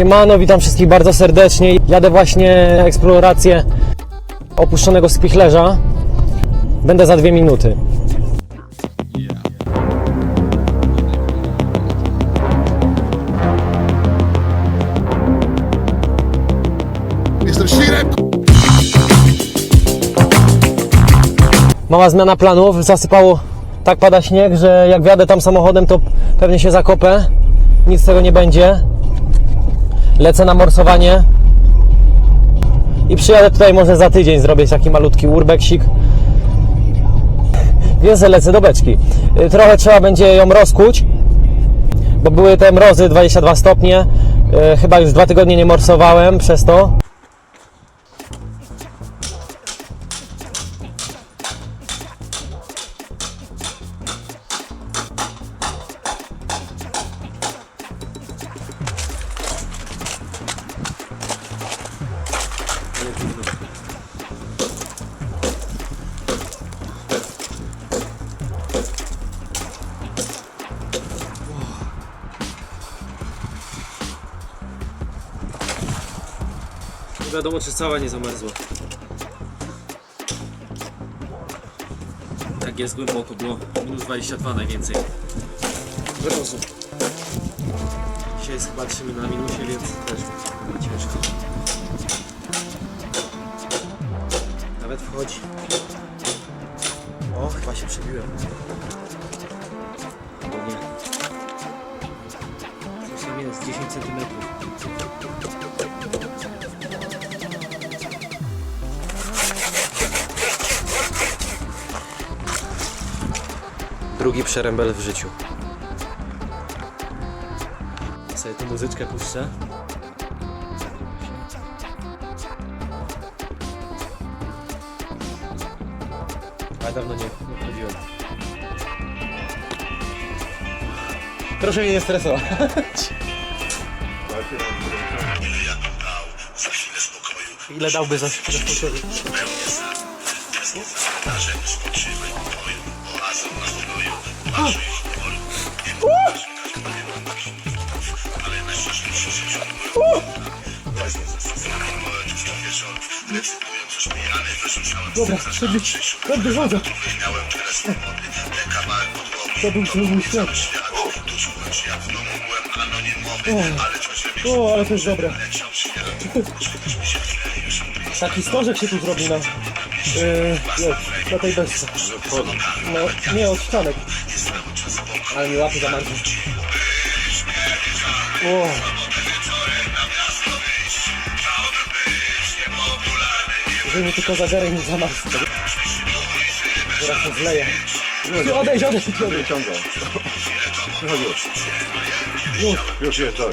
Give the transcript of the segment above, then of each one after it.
Siemano, witam wszystkich bardzo serdecznie. Jadę właśnie eksplorację opuszczonego spichlerza. Będę za dwie minuty. Jestem świrem! Mała zmiana planów. Zasypało, tak pada śnieg, że jak wjadę tam samochodem, to pewnie się zakopę. Nic z tego nie będzie. Lecę na morsowanie. I przyjadę tutaj może za tydzień zrobić taki malutki urbeksik. Więc lecę do beczki. Y, Trochę trzeba będzie ją rozkuć, bo były te mrozy 22 stopnie. Y, Chyba już dwa tygodnie nie morsowałem przez to. Wiadomo, czy cała nie zamarzła. Tak jest głęboko, było minus 22 najwięcej. Mrozu. Dzisiaj jest chyba 3 na minusie, więc też ciężko. Nawet wchodzi. O, chyba się przebiłem. Albo nie. Coś tam jest, 10 centymetrów. Drugi przerębel w życiu. Sobie tu muzyczkę puszczę. Ale dawno nie, nie chodziłem. Proszę mnie nie stresować. Ile dałby za za spokoju? Dobra, sobie, dobrze chodzę. To był mój świat. O, o, ale to jest dobre. Taki stożek się tu zrobi na, yy, na tej desce. No, nie, od ścianek. Ale mi łapy zamarzły. O. Żeby tylko zagarek nie zamarzł. Zaraz się zleje. Ty Odejdź, odejdź, odejdź. Wyciągam. Wychodzi już. Już jest, tak.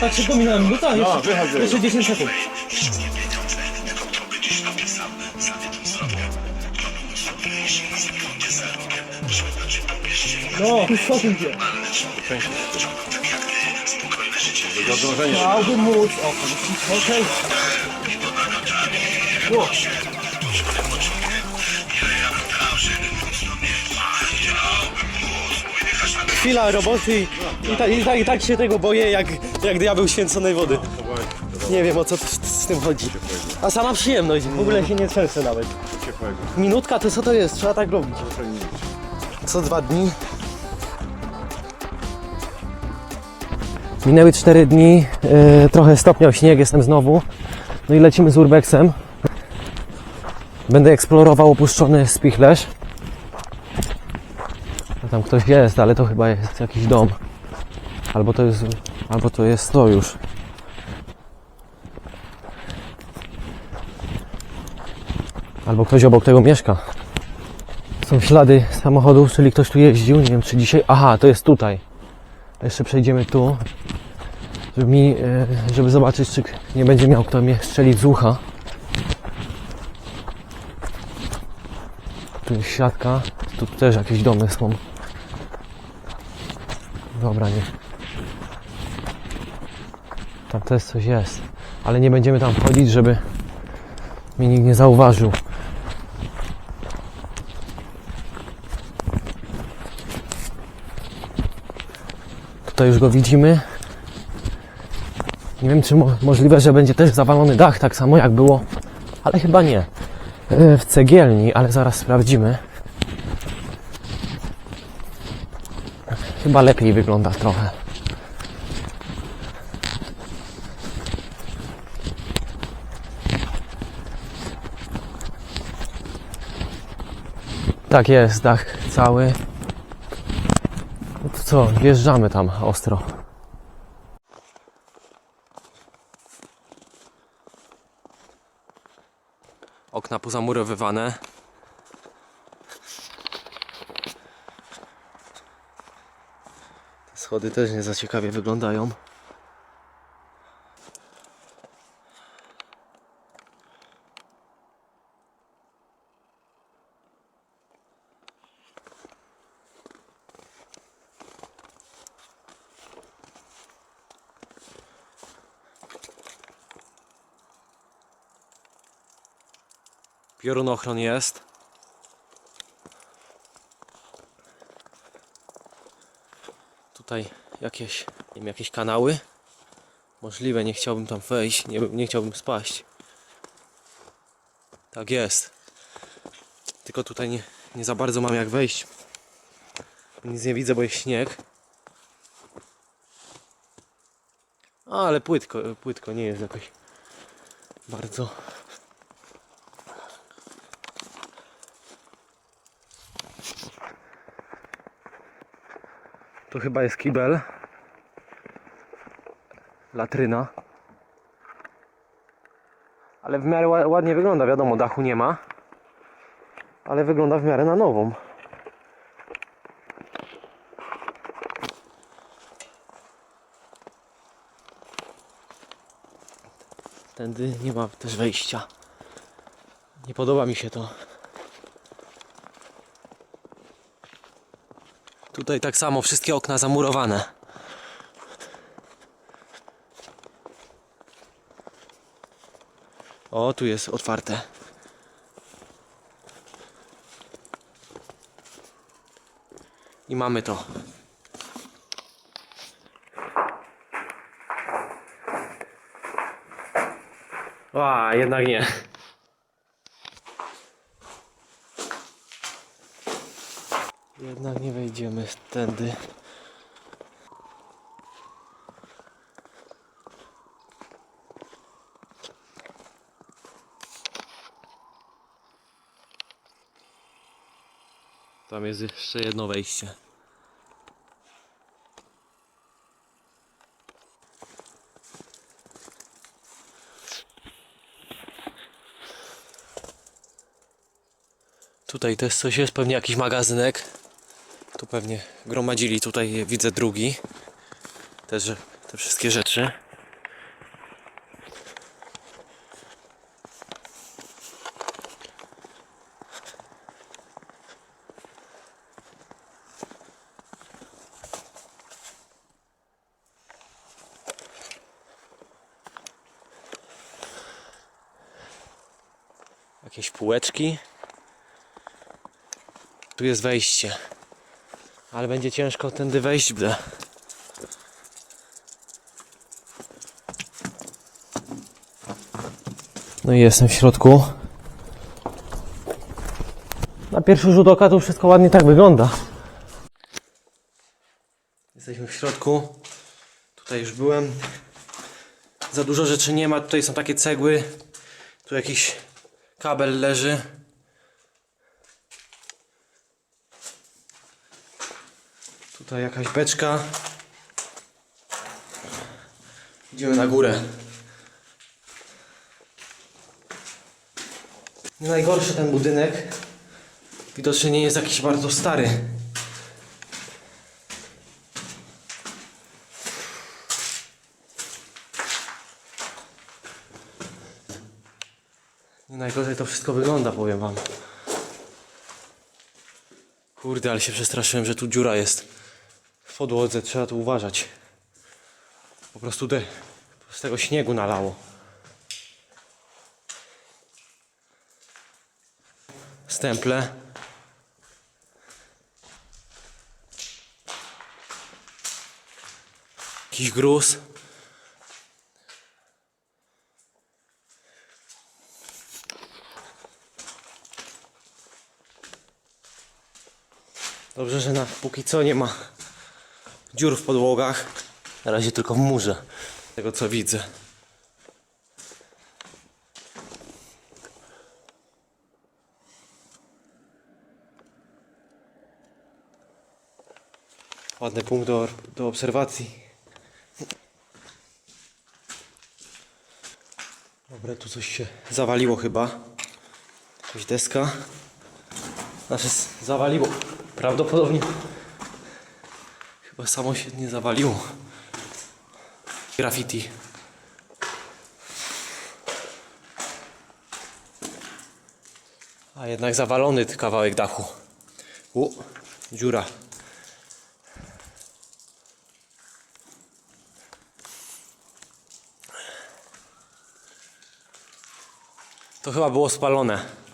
Tak, szybko minęła minuta, No, jeszcze, wychodzi. jeszcze 10 sekund. No, tu idzie? Do. Chciałbym móc. Chwila roboty i, i, tak, i, tak, i tak się tego boję jak, jak diabeł święconej wody. Nie wiem o co z, z tym chodzi. A sama przyjemność, w ogóle się nie trzęsę nawet. Ciepłego. Minutka to co to jest? Trzeba tak robić. Co dwa dni. Minęły cztery dni, yy, trochę stopniał śnieg, jestem znowu. No i lecimy z urbexem. Będę eksplorował opuszczony spichlerz. No tam ktoś jest, ale to chyba jest jakiś dom. Albo to jest, albo to jest to już. Albo ktoś obok tego mieszka. Są ślady samochodów, czyli ktoś tu jeździł. Nie wiem, czy dzisiaj. Aha, to jest tutaj. Jeszcze przejdziemy tu, żeby, mi, e, żeby zobaczyć, czy nie będzie miał kto mnie strzelić z ucha. Tu jest siatka. Tu też jakieś domy są. Dobra, nie. Tam też coś jest. Ale nie będziemy tam wchodzić, żeby mnie nikt nie zauważył. Tutaj już go widzimy. Nie wiem, czy mo- możliwe, że będzie też zawalony dach, tak samo jak było, ale chyba nie. E, W cegielni, ale zaraz sprawdzimy. Chyba lepiej wygląda trochę. Tak jest, dach cały. No to co, wjeżdżamy tam ostro. Okna pozamurowywane. Schody też nie za ciekawie wyglądają. Piorunochron jest. Tutaj jakieś, nie wiem, jakieś kanały. Możliwe, nie chciałbym tam wejść, nie, nie chciałbym spaść. Tak jest. Tylko tutaj nie, nie za bardzo mam jak wejść. Nic nie widzę, bo jest śnieg. Ale płytko, płytko nie jest jakoś bardzo Tu chyba jest kibel. Latryna. Ale w miarę ła- ładnie wygląda, wiadomo, dachu nie ma. Ale wygląda w miarę na nową. Tędy nie ma też wejścia. Nie podoba mi się to. Tutaj tak samo wszystkie okna zamurowane. O, tu jest otwarte. I mamy to. A, jednak nie. Jednak nie wejdziemy tędy. Tam jest jeszcze jedno wejście. Tutaj też coś jest, pewnie jakiś magazynek. Tu pewnie gromadzili, tutaj widzę drugi. Też te wszystkie rzeczy. Jakieś półeczki. Tu jest wejście. Ale będzie ciężko tędy wejść. Ble. No i jestem w środku. Na pierwszy rzut oka to wszystko ładnie tak wygląda. Jesteśmy w środku. Tutaj już byłem. Za dużo rzeczy nie ma. Tutaj są takie cegły. Tu jakiś kabel leży. Tutaj jakaś beczka. Idziemy na górę. Nie najgorszy ten budynek. Widocznie nie jest jakiś bardzo stary. Nie najgorzej to wszystko wygląda, powiem wam. Kurde, ale się przestraszyłem, że tu dziura jest w podłodze, trzeba tu uważać. Po prostu de, z tego śniegu nalało. Stemple. Jakiś gruz. Dobrze, że na póki co nie ma dziur w podłogach. Na razie tylko w murze. Tego co widzę. Ładny punkt do, do obserwacji. Dobra, tu coś się zawaliło chyba. Jakaś deska. Znaczy zawaliło. Prawdopodobnie chyba samo się nie zawaliło. Graffiti. A jednak zawalony ty kawałek dachu. U, dziura. To chyba było spalone.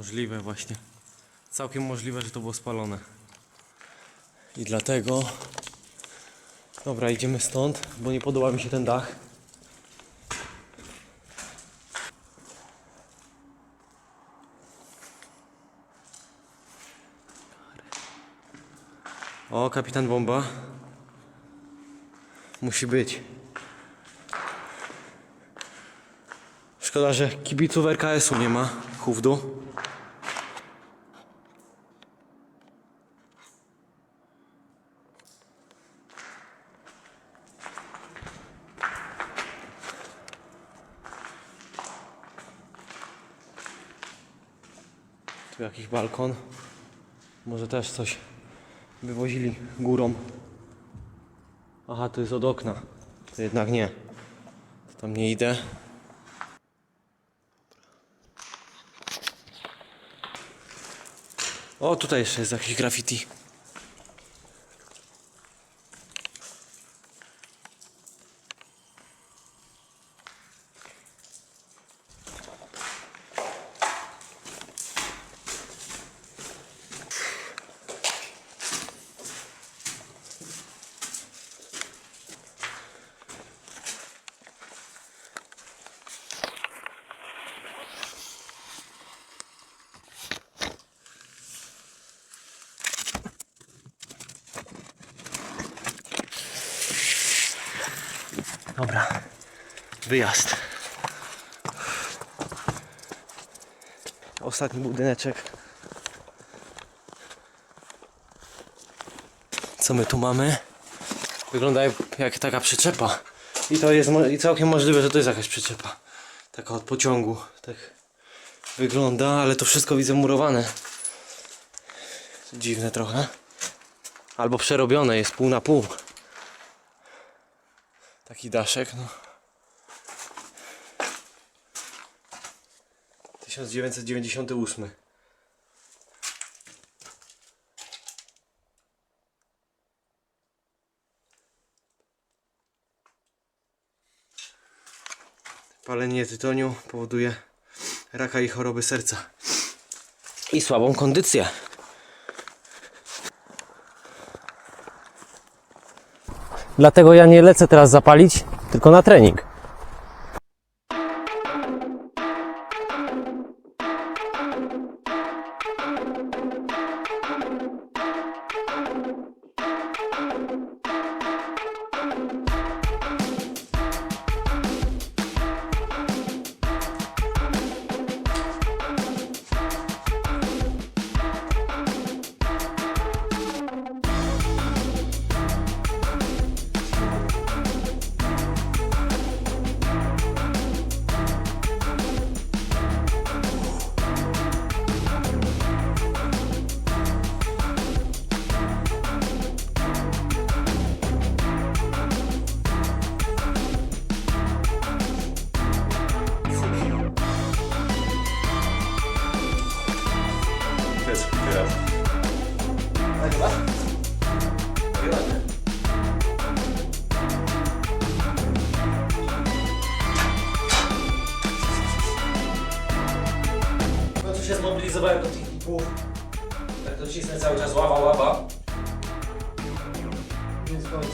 Możliwe właśnie. Całkiem możliwe, że to było spalone. I dlatego... Dobra, idziemy stąd, bo nie podoba mi się ten dach. O, kapitan bomba. Musi być. Szkoda, że kibiców RKS-u nie ma. Hufdu. Tu jakiś balkon. Może też coś wywozili górą. Aha, to jest od okna. To jednak nie. To tam nie idę. O, tutaj jeszcze jest jakieś graffiti. Dobra. Wyjazd. Ostatni budyneczek. Co my tu mamy? Wygląda jak, taka przyczepa. I to jest i całkiem możliwe, że to jest jakaś przyczepa. Taka od pociągu. Tak wygląda, ale to wszystko widzę murowane. Dziwne trochę. Albo przerobione, jest pół na pół. Taki daszek, no. 1998. Palenie tytoniu powoduje raka i choroby serca. I słabą kondycję. Dlatego ja nie lecę teraz zapalić, tylko na trening. zmobilizowałem do tych płuch. Tak to cisnę cały czas, ława, ława. Więc końcu.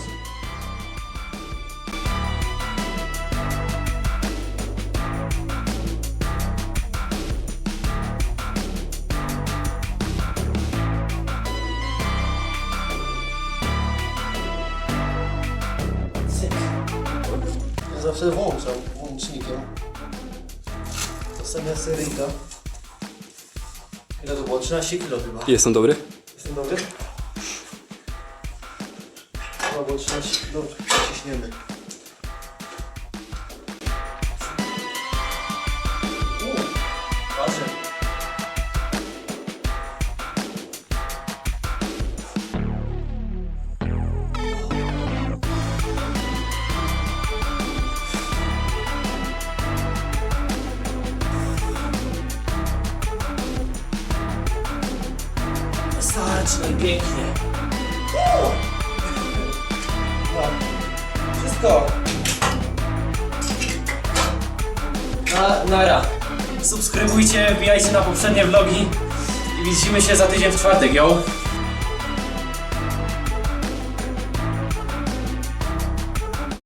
zawsze włączał włącznikiem. To sobie seryjka. Ile to było? 13 kilo chyba. Jestem dobry? Jestem dobry? No bo 13 kilo ciśniemy. Pięknie. No. Wszystko. Na, nara. Subskrybujcie, wbijajcie na poprzednie vlogi i widzimy się za tydzień w czwartek, yo.